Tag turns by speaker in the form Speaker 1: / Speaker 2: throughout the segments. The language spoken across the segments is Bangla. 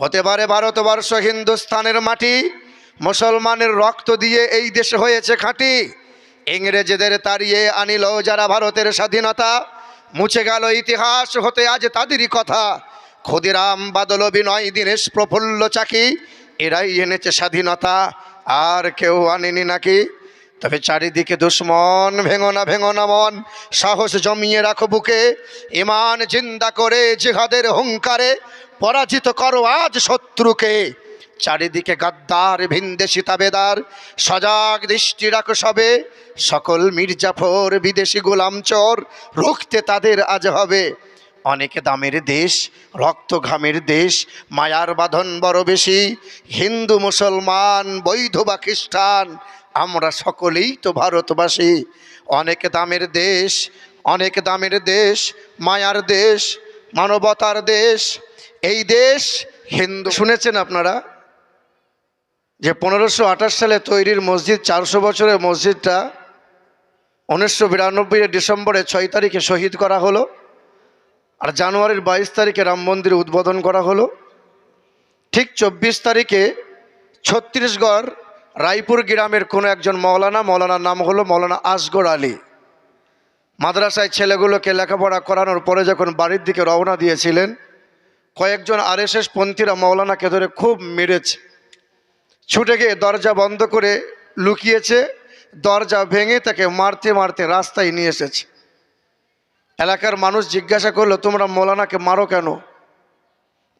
Speaker 1: হতে পারে ভারতবর্ষ হিন্দুস্তানের মাটি, মুসলমানের রক্ত দিয়ে এই দেশ হয়েছে খাঁটি। ইংরেজদের তাড়িয়ে আনিল যারা ভারতের স্বাধীনতা, মুছে গেল ইতিহাস, হতে আজ তাদেরই কথা। ক্ষুদিরাম বাদল বিনয় দীনেশ প্রফুল্ল চাকি, এরাই এনেছে স্বাধীনতা, আর কেউ আনেনি নাকি? তবে চারিদিকে দুশ্মন, ভেঙো না ভেঙো না মন। সাহস জমিয়ে রাখো বুকে। ইমান জিন্দা করে জিহাদের হুঙ্কারে। পরাজিত করো আজ শত্রুকে। চারিদিকে গাদ্দার ভিনদেশি তাবেদার সজাগ দৃষ্টি রাখো সবে। সকল মির্জাফর বিদেশি গোলাম চোর রুখতে তাদের আজ হবে। অনেক দামের দেশ রক্ত ঘামের দেশ, মায়ার বাঁধন বড় বেশি। হিন্দু, মুসলমান, বৈধ বা খ্রিস্টান আমরা সকলেই তো ভারতবাসী। অনেক দামের দেশ, অনেক দামের দেশ, মায়ার দেশ, মানবতার দেশ। এই দেশ হিন্দু। শুনেছেন আপনারা? যে পনেরোশো সালে তৈরির মসজিদ, চারশো বছরের মসজিদটা উনিশশো বিরানব্বই ডিসেম্বরে ছয় তারিখে শহীদ করা হলো আর জানুয়ারির বাইশ তারিখে রাম মন্দির উদ্বোধন করা হলো। ঠিক চব্বিশ তারিখে ছত্তিশগড় রায়পুর গ্রামের কোনো একজন মৌলানা, মৌলানার নাম হলো মৌলানা আসগর আলী। মাদ্রাসায় ছেলেগুলোকে লেখাপড়া করানোর পরে যখন বাড়ির দিকে রওনা দিয়েছিলেন, কয়েকজন আরএসএস পন্থীরা মৌলানাকে ধরে খুব মেরেছে। ছুটে গিয়ে দরজা বন্ধ করে লুকিয়েছে, দরজা ভেঙে তাকে মারতে মারতে রাস্তায় নিয়ে এসেছে। এলাকার মানুষ জিজ্ঞাসা করল, তোমরা মৌলানাকে মারো কেন?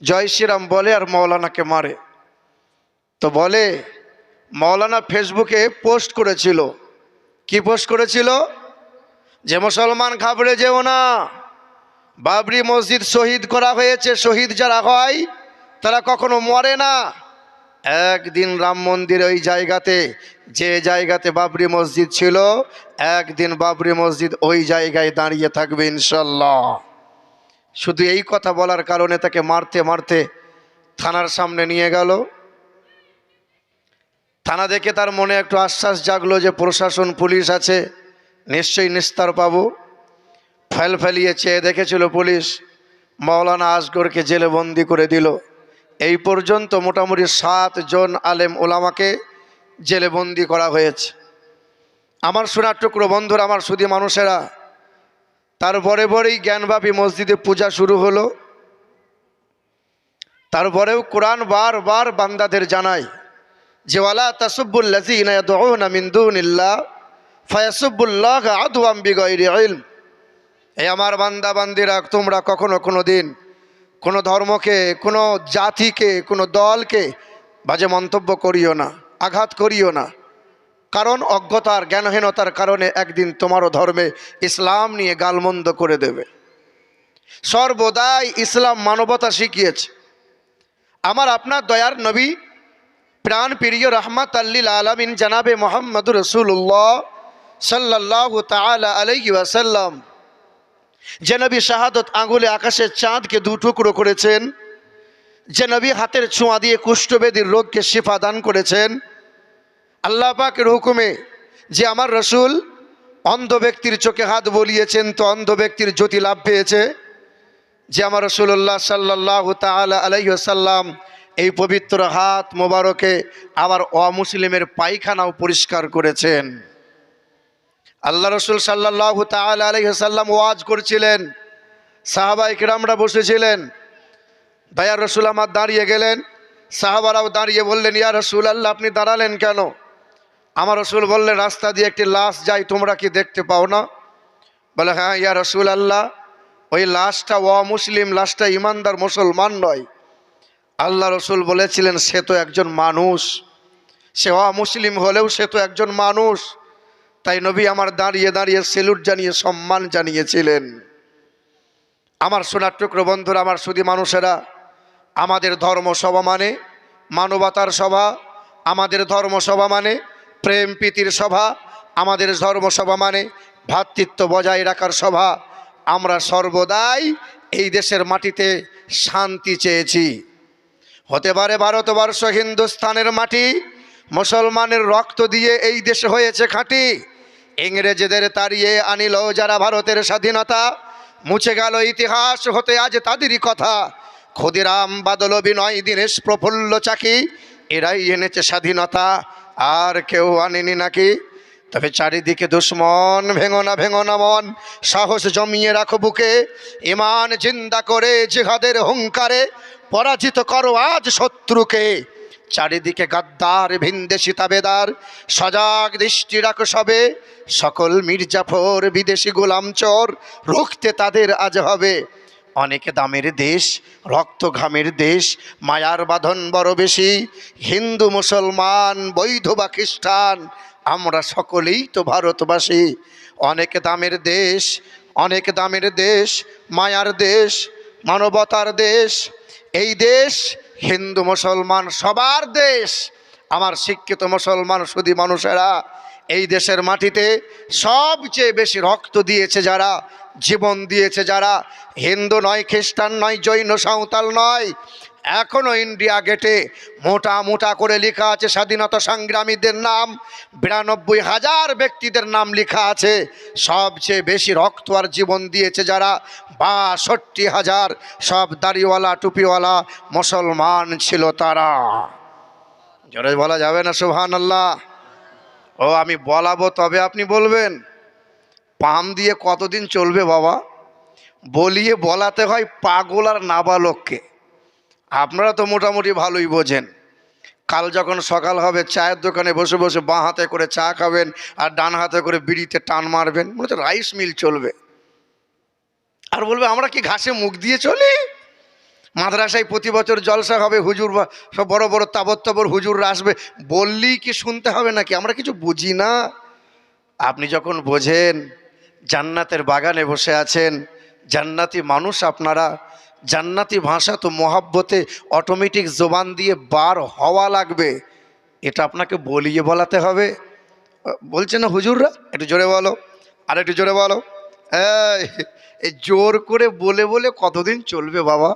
Speaker 1: জয় শ্রীরাম বলে, আর মৌলানাকে মারে। তো বলে মৌলানা ফেসবুকে পোস্ট করেছিল। কি পোস্ট করেছিল? যে মুসলমান ঘাবড়ে যেও না। বাবরি মসজিদ শহীদ করা হয়েছে, শহীদ যারা হয়, তারা কখনো মরে না। একদিন রাম মন্দির ওই জায়গাতে, যে জায়গাতে বাবরি মসজিদ ছিল, একদিন বাবরি মসজিদ ওই জায়গায় দাঁড়িয়ে থাকবে ইনশাল্লাহ। শুধু এই কথা বলার কারণে তাকে মারতে মারতে থানার সামনে নিয়ে গেল। থানা দেখে তার মনে একটু আশ্বাস জাগলো যে প্রশাসন, পুলিশ আছে। নিশ্চয়ই নিস্তার পাবো। ফেল ফেলিয়ে চেয়ে দেখেছিল পুলিশ। মৌলানা আসগরকে জেলে বন্দি করে দিল। এই পর্যন্ত মোটামুটি সাত জন আলেম ওলামাকে জেলে বন্দি করা হয়েছে। আমার সোনার টুকরো বন্ধুরা, আমার সুদী মানুষেরা তারপরে পরেই জ্ঞানব্যাপী মসজিদে পূজা শুরু হলো। তারপরেও কোরআন বারবার বান্দাদের জানায়। যে, ওয়ালা দুনিল্লাহ ফায়াসুবুল্লাহ আদওয়াম বিগাইরি ইলম। এই আমার বান্দা, বান্দিরা, তোমরা কখনো কোনো দিন কোনো ধর্মকে, কোনো জাতিকে, কোনো দলকে বাজে মন্তব্য করিও না, আঘাত করিও না। কারণ অজ্ঞতার, জ্ঞানহীনতার কারণে একদিন তোমারও ধর্মে ইসলাম নিয়ে গালমন্দ করে দেবে। সর্বদাই ইসলাম মানবতা শিখিয়েছে। আমার আপনার দয়ার নবী প্রাণ প্রিয় রহমত আল্লিল আলমিন জানাবে মোহাম্মদুর রসুল্লাহ সাল্লাহ তালা আলাইহি ওয়াসাল্লাম। যে নবী শাহাদত আঙুলে আকাশের চাঁদকে দু টুকরো করেছেন, যে নবী হাতের ছোঁয়া দিয়ে কুষ্ঠবেদীর রোগকে শিফা দান করেছেন, আল্লাহ পাকের হুকুমে যে আমার রসুল অন্ধ ব্যক্তির চোখে হাত বলিয়েছেন, তো অন্ধ ব্যক্তির জ্যোতি লাভ পেয়েছে, যে আমার রসুল্লাহ সাল্লাহ তালা আলাইসাল্লাম এই পবিত্র হাত মোবারকে আবার অমুসলিমের পায়খানাও পরিষ্কার করেছেন। আল্লাহ রসুল সাল্লাহ তালা আলাইসাল্লাম ওয়াজ করছিলেন। সাহাবাই কিরামরা বসেছিলেন। দয়ার রসুল আমার দাঁড়িয়ে গেলেন। সাহাবারাও দাঁড়িয়ে বললেন, ইয়া রসুল আল্লাহ আপনি দাঁড়ালেন কেন? আমার রসুল বললেন, রাস্তা দিয়ে একটি লাশ যাই, তোমরা কি দেখতে পাও না? বলে হ্যাঁ ইয়া রসুল আল্লাহ ওই লাশটা অমুসলিম, লাশটা ইমানদার মুসলমান নয়। আল্লাহ রসুল বলেছিলেন, সে তো একজন মানুষ। সে অমুসলিম হলেও সে তো একজন মানুষ। তাই নবী আমার দাঁড়িয়ে দাঁড়িয়ে সেলুট জানিয়ে, সম্মান জানিয়েছিলেন। আমার সোনার টুকরো বন্ধুরা, আমার সুদী মানুষেরা, আমাদের ধর্ম সভা মানে মানবতার সভা, আমাদের ধর্ম সভা মানে প্রেম প্রীতির সভা, আমাদের ধর্ম সভা মানে ভ্রাতৃত্ব বজায় রাখার সভা। আমরা সর্বদাই এই দেশের মাটিতে শান্তি চেয়েছি। হতে পারে ভারতবর্ষ হিন্দুস্তানের মাটি, মুসলমানের রক্ত দিয়ে এই দেশে হয়েছে খাঁটি। ইংরেজদের তাড়িয়ে আনিল যারা ভারতের স্বাধীনতা, মুছে গেল ইতিহাস হতে আজ তাদেরই কথা। ক্ষুদিরাম বাদল বিনয় দীনেশ প্রফুল্ল চাকি, এরাই এনেছে স্বাধীনতা, আর কেউ আনেনি নাকি? তবে চারিদিকে দুশ্মন, ভেঙো না ভেঙো না মন। সাহস জমিয়ে রাখো বুকে। ইমান জিন্দা করে জিহাদের হুঙ্কারে। পরাজিত করো আজ শত্রুকে। চারিদিকে গাদ্দার ভিনদেশি তাবেদার সজাগ দৃষ্টি রাখো সবে। সকল মির্জাফর বিদেশি গোলাম চোর রুখতে তাদের আজ হবে। অনেক দামের দেশ রক্ত ঘামের দেশ, মায়ার বাঁধন বড় বেশি। হিন্দু, মুসলমান, বৈধ বা খ্রিস্টান আমরা সকলেই তো ভারতবাসী। অনেক দামের দেশ, অনেক দামের দেশ, মায়ার দেশ, মানবতার দেশ। এই দেশ হিন্দু মুসলমান সবার দেশ। আমার শিক্ষিত মুসলমান শুধু মানুষেরা, এই দেশের মাটিতে সবচেয়ে বেশি রক্ত দিয়েছে যারা, জীবন দিয়েছে যারা। হিন্দু নয়, খ্রিস্টান নয়, জৈন, সাঁওতাল নয় এখনও ইন্ডিয়া গেটে মোটা মোটা করে লেখা আছে স্বাধীনতা সংগ্রামীদের নাম। বিরানব্বই হাজার ব্যক্তিদের নাম লেখা আছে। সবচেয়ে বেশি রক্ত আর জীবন দিয়েছে যারা। বাষট্টি হাজার সব দাড়িওয়ালা, টুপিওয়ালা মুসলমান ছিল তারা। জোরে বলা যাবে না সুহান আল্লাহ ও, আমি বলাবো, তবে আপনি বলবেন, পাম দিয়ে কতদিন চলবে বাবা? বলিয়ে বলাতে হয় পাগল আর নাবালককে। আপনারা তো মোটামুটি ভালোই বোঝেন। কাল যখন সকাল হবে, চায়ের দোকানে বসে বসে বাঁ হাতে করে চা খাবেন আর ডান হাতে করে বিড়িতে টান মারবেন, মনে হচ্ছে রাইস মিল চলবে। আর বলবে, আমরা কি ঘাসে মুখ দিয়ে চলি? মাদ্রাসায় প্রতি বছর জলসা হবে, হুজুর সব বড় বড় তাবর তাবর হুজুররা আসবে। বললেই কি শুনতে হবে নাকি? আমরা কিছু বুঝি না। আপনি যখন বোঝেন, জান্নাতের বাগানে বসে আছেন, জান্নাতি মানুষ আপনারা জান্নাতি ভাষা তো মহাব্বতে অটোমেটিক জোবান দিয়ে বার হওয়া লাগবে। এটা আপনাকে বলিয়ে বলাতে হবে। বলছে না হুজুররা? একটু জোরে বলো। আর একটু জোরে বলো। এই, জোর করে বলে বলে কতদিন চলবে বাবা?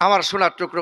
Speaker 1: আমার সোনার টুকরো